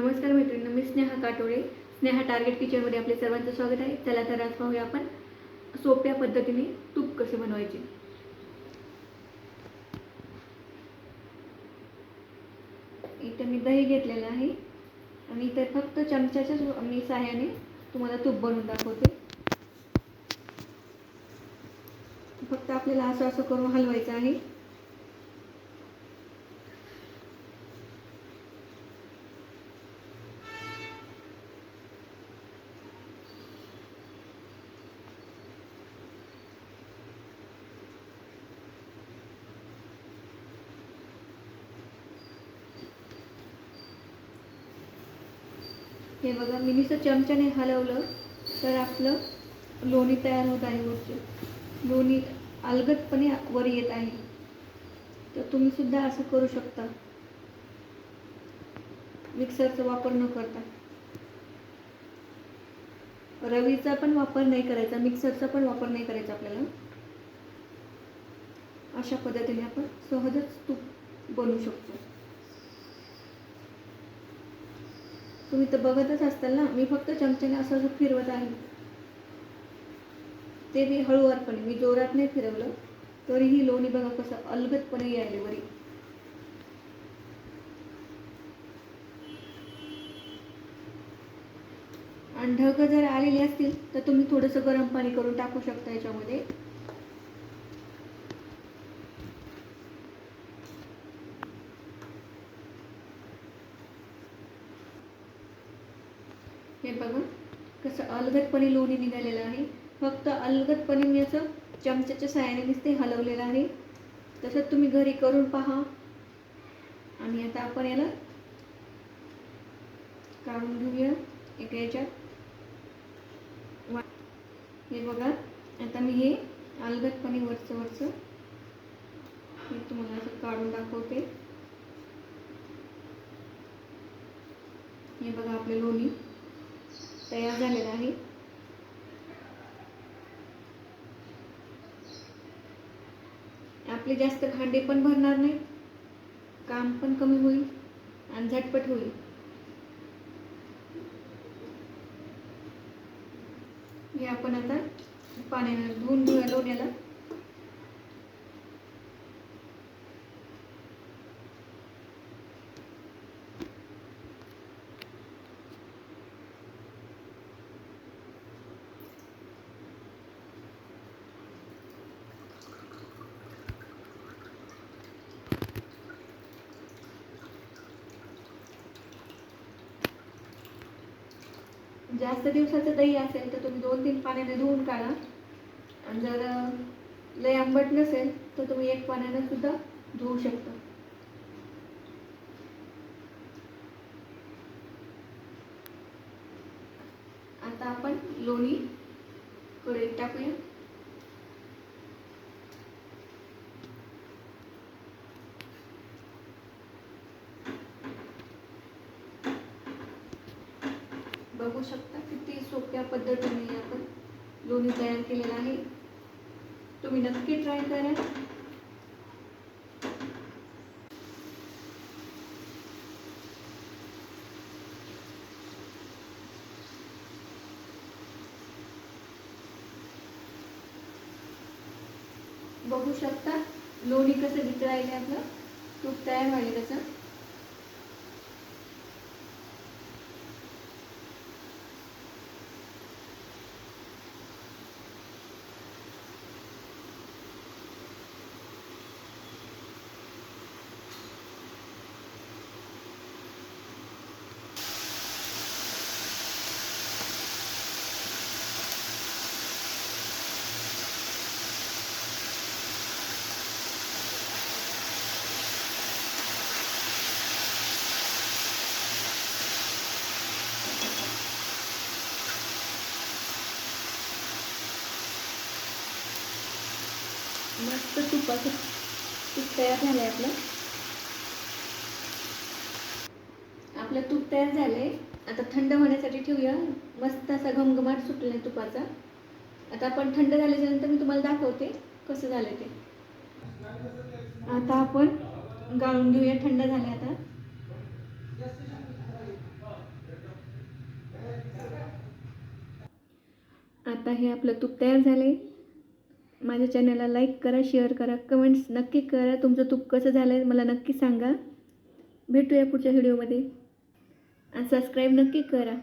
नमस्कार मैत्रिणी मी स्नेहा काटोळे. स्नेहा टार्गेट किचनमध्ये आपले सर्वांचं स्वागत आहे. चला तर आज पाहूया आपण सोप्या पद्धतीने तूप कसे बनवायचे. इथं मी दही घेतलेलं आहे. आणि इथे फक्त चमच्याच्याच मी सहाय्याने तुम्हाला तूप बनवून दाखवते. फक्त आपल्याला असं असं करून हलवायचं आहे. हे बघा मी नुसतं चमच्याने हलवलं तर आपलं लोणी तयार होत आहे वरचे. लोणी अलगदपणे वर येत आहे. तर तुम्ही सुद्धा असं करू शकता. मिक्सरचा वापर न करता. रवीचा पण वापर नाही करायचा मिक्सरचा पण वापर नाही करायचा आपल्याला. अशा पद्धतीने आपण सहजच तूप बनवू शकतो. तुम्ही तर बघतच असताल ना. मी फक्त चमच्याने असं असं फिरवत आहे. ते बी हळूवारपणे मी जोरात नाही फिरवलं तरीही लोणी बघा कसं अलगदपणे यायले वरी. आणि ढग जर आलेली असतील तर तुम्ही थोडंसं गरम पाणी करून टाकू शकता याच्यामध्ये. हे बघा कसं अलगदपणे लोणी निघालेलं आहे. फक्त अलगदपणे मी असं चमच्याच्या साहाय्याने नुसते हलवलेलं आहे. तसंच तुम्ही घरी करून पहा. आणि आता आपण याला काढून घेऊया. एका याच्यात. वा- हे बघा. आता मी हे अलगदपणे वरचं वरचं हे तुम्हाला असं काढून दाखवते. हे बघा आपले लोणी. तयार झालेला आहे. आपले जास्त भांडे पण भरणार नाही काम पण कमी होईल आणि झटपट होईल. हे आपण आता पाण्याने धुवून घेऊया लोण्याला. जास्त दिवसाचं दही असेल तर तुम्ही दोन तीन पाण्याने धुवून काढा. आणि जर लय आंबट नसेल तर तुम्ही एक पाण्याने सुद्धा धुवू शकता. आता आपण लोणी कढईत टाकूया. बघू शकता किती सोप्या पद्धतीने आपण लोणी तयार केलेलं आहे. तुम्ही नक्की ट्राय करा. बघू शकता लोणी कसं वितळायले आपलं तूप तयार व्हायला त्याचं मस्त तुपाचं तूप तयार झालं आहे आपलं. आपलं तूप तयार झालं आहे आता थंड होण्यासाठी ठेवूया. मस्त असा घमघमाट सुटला आहे तुपाचा. आता आपण थंड झाल्याच्यानंतर मी तुम्हाला दाखवते कसं झालं ते. आता आपण गाळून घेऊया थंड झाले आता. आता हे आपलं तूप तयार झाले माझ्या चॅनलला लाईक करा शेअर करा कमेंट्स नक्की करा. तुमचं तूप कसं झालं आहे मला नक्की सांगा. भेटूया पुढच्या व्हिडिओमध्ये. आणि सबस्क्राईब नक्की करा.